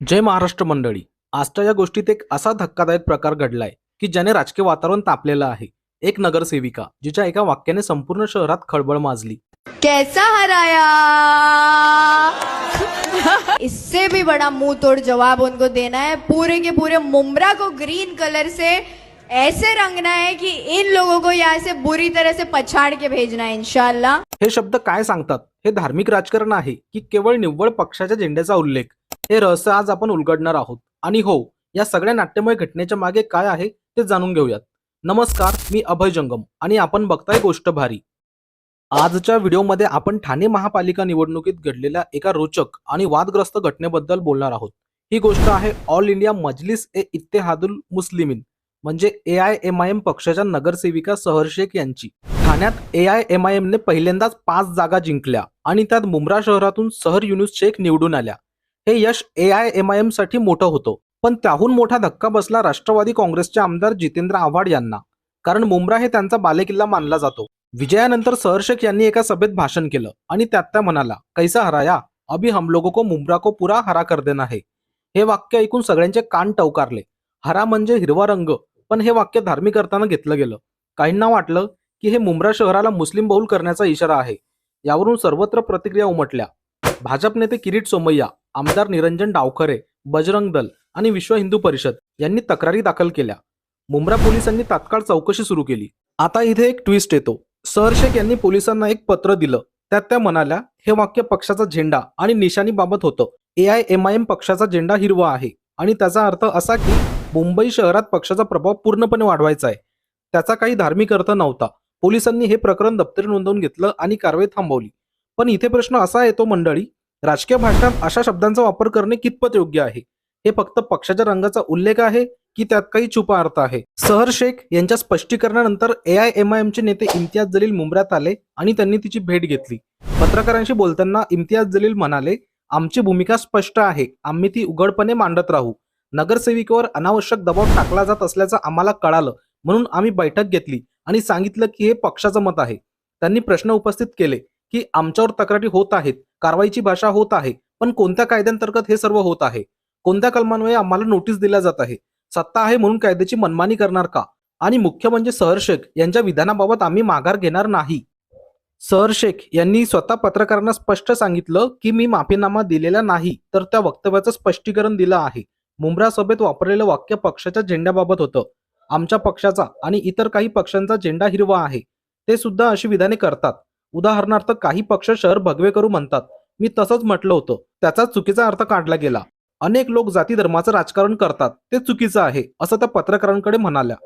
जय महाराष्ट्र मंडळी. आजच्या या गोष्टीत एक असा धक्कादायक प्रकार घडलाय की ज्याने राजकीय वातावरण तापलेलं आहे. एक नगरसेविका जिच्या एका वाक्याने संपूर्ण शहरात खळबळ माजली. कैसा हराया इससे भी बड़ा मुंह तोड़ जवाब उनको देना है। पूरे के पूरे मुमरा को ग्रीन कलर से ऐसे रंगना है कि इन लोगों को यहाँ से बुरी तरह से पछाड़ के भेजना है इंशाल्लाह। हे शब्द काय सांगतात? हे धार्मिक राजकारण आहे की केवळ निव्वळ पक्षाच्या झेंड्याचा उल्लेख. हे रहस्य आज आपण उलगडणार आहोत. आणि हो या सगळ्या नाट्यमय घटनेच्या मागे काय आहे ते जाणून घेऊयात. नमस्कार मी अभय जंगम आणि आपण बघताय गोष्ट भारी. आजच्या व्हिडिओमध्ये आपण ठाणे महापालिका निवडणुकीत घडलेल्या एका रोचक आणि वादग्रस्त घटनेबद्दल बोलणार आहोत. ही गोष्ट आहे ऑल इंडिया मजलिस ए इत्तेहादुल मुस्लिमीन म्हणजे A I M I M पक्षाच्या नगरसेविका सहर शेख यांची. ठाण्यात ए आय एम आय एमने पहिल्यांदाच पाच जागा जिंकल्या आणि त्यात मुंब्रा शहरातून सहर युनुस शेख निवडून आल्या. हे यश ए आय एम आय एमसाठी मोठं होतं. पण त्याहून मोठा धक्का बसला राष्ट्रवादी काँग्रेसचे आमदार जितेंद्र आव्हाड यांना. कारण मुंब्रा हे त्यांचा बालेकिल्ला मानला जातो. विजयानंतर सहर शेख यांनी एका सभेत भाषण केलं आणि त्यात त्या म्हणाला कैसा हराया अभी हम लोगों को मुंब्रा को पुरा हरा कर देना है. हे वाक्य ऐकून सगळ्यांचे कान टवकारले. हरा म्हणजे हिरवा रंग पण हे वाक्य धार्मिक अर्थानं घेतलं गेलं. काहींना वाटलं की हे मुंब्रा शहराला मुस्लिम बहुल करण्याचा इशारा आहे. यावरून सर्वत्र प्रतिक्रिया उमटल्या. भाजप नेते किरीट सोमय्या आमदार निरंजन डावखरे बजरंग दल आणि विश्व हिंदू परिषद यांनी तक्रारी दाखल केल्या. मुंब्रा पोलिसांनी तात्काळ चौकशी सुरू केली. आता इथे एक ट्विस्ट येतो. सहर शेख यांनी पोलिसांना एक पत्र दिलं. त्यात त्या म्हणाल्या हे वाक्य पक्षाचा झेंडा आणि निशाणीबाबत होतं. A I M I M पक्षाचा झेंडा हिरवा आहे. आणि त्याचा अर्थ असा की मुंबई शहरात पक्षाचा प्रभाव पूर्णपणे वाढवायचा आहे. त्याचा काही धार्मिक अर्थ नव्हता. पोलिसांनी हे प्रकरण दप्तरी नोंदवून घेतलं आणि कारवाई थांबवली. पण इथे प्रश्न असा येतो मंडळी राजकीय भाषणात अशा शब्दांचा वापर करणे कितपत योग्य आहे? हे फक्त पक्षाच्या रंगाचा उल्लेख आहे की त्यात काही छुपा अर्थ आहे? सहर शेख यांच्या स्पष्टीकरणानंतर ए आय एम आय एमचे नेते इम्तियाज जलील मुंबऱ्यात आले आणि त्यांनी तिची भेट घेतली. पत्रकारांशी बोलताना इम्तियाज जलील म्हणाले आमची भूमिका स्पष्ट आहे. आम्ही ती उघडपणे मांडत राहू. नगरसेविकेवर अनावश्यक दबाव टाकला जात असल्याचं आम्हाला कळालं. म्हणून आम्ही बैठक घेतली. आणि सांगितलं की हे पक्षाचं मत आहे. त्यांनी प्रश्न उपस्थित केले की आमच्यावर तक्रारी होत आहेत कारवाईची भाषा होत आहे पण कोणत्या कायद्यांतर्गत हे सर्व होत आहे? कोणत्या कलमांमुळे आम्हाला नोटीस दिल्या जात आहे? सत्ता आहे म्हणून कायद्याची मनमानी करणार का? आणि मुख्य म्हणजे सहर शेख यांच्या विधानाबाबत आम्ही माघार घेणार नाही. सहर शेख यांनी स्वतः पत्रकारांना स्पष्ट सांगितलं की मी माफीनामा दिलेला नाही तर त्या वक्तव्याचं स्पष्टीकरण दिलं आहे. मुंब्रा सभेत वापरलेलं वाक्य पक्षाच्या झेंड्याबाबत होतं. आमच्या पक्षाचा आणि इतर काही पक्षांचा झेंडा हिरवा आहे. ते सुद्धा अशी विधाने करतात. उदाहरणार्थ काही पक्ष शहर भगवे करू म्हणतात. मी तसंच म्हटलं होतं. त्याचा चुकीचा अर्थ काढला गेला. अनेक लोक जाती धर्माचं राजकारण करतात. ते चुकीचं आहे असं त्या पत्रकारांकडे म्हणाल्या.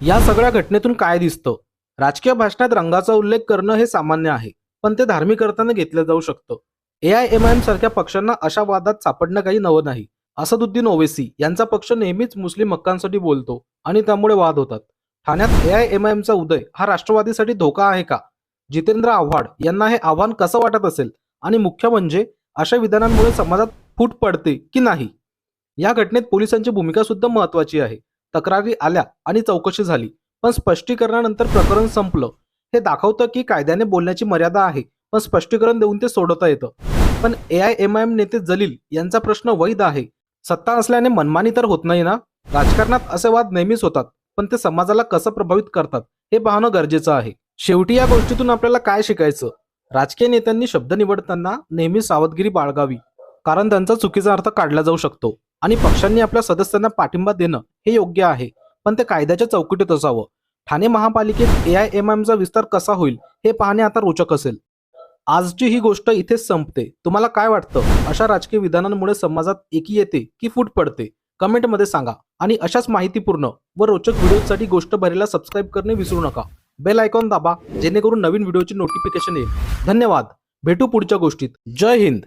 या सगळ्या घटनेतून काय दिसतं? राजकीय भाषणात रंगाचा उल्लेख करणं हे सामान्य आहे पण ते धार्मिक अर्थाने घेतलं जाऊ शकतं. A I M I M सारख्या पक्षांना अशा वादात सापडणं काही नवं नाही. असदुद्दीन ओवेसी यांचा पक्ष नेहमीच मुस्लिम हक्कांसाठी बोलतो आणि त्यामुळे वाद होतात. ठाण्यात ए आय एम आय एमचा उदय हा राष्ट्रवादीसाठी धोका आहे का? जितेंद्र आव्हाड यांना हे आव्हान कसं वाटत असेल? आणि मुख्य म्हणजे अशा विधानांमुळे समाजात फूट पडते की नाही? या घटनेत पोलिसांची भूमिका सुद्धा महत्वाची आहे. तक्रारी आल्या आणि चौकशी झाली पण स्पष्टीकरणानंतर प्रकरण संपलं. हे दाखवतं की कायद्याने बोलण्याची मर्यादा आहे पण स्पष्टीकरण देऊन ते सोडवता येतं. पण A I M I M नेते जलील यांचा प्रश्न वैध आहे. सत्ता असल्याने मनमानी तर होत नाही ना? राजकारणात असे वाद नेहमीच होतात पण ते समाजाला कसं प्रभावित करतात हे पाहणं गरजेचं आहे. शेवटी या गोष्टीतून आपल्याला काय शिकायचं? राजकीय नेत्यांनी शब्द निवडताना नेहमी सावधगिरी बाळगावी कारण त्यांचा चुकीचा अर्थ काढला जाऊ शकतो आणि पक्षांनी आपल्या सदस्यांना पाठिंबा देणं हे योग्य आहे पण ते कायद्याच्या चौकटीत असावं. ठाणे महापालिकेत ए आय एम एमचा विस्तार कसा होईल हे पाहणे आता रोचक असेल. आजची ही गोष्ट इथेच संपते. तुम्हाला काय वाटतं? अशा राजकीय विधानांमुळे समाजात एकी येते की फूट पडते? कमेंटमध्ये सांगा. आणि अशाच माहितीपूर्ण व रोचक व्हिडिओसाठी गोष्ट भरेला सबस्क्राईब करणे विसरू नका. बेल आयकॉन दाबा जेणेकरून नवीन व्हिडिओची नोटिफिकेशन येईल. धन्यवाद. भेटू पुढच्या गोष्टीत. जय हिंद.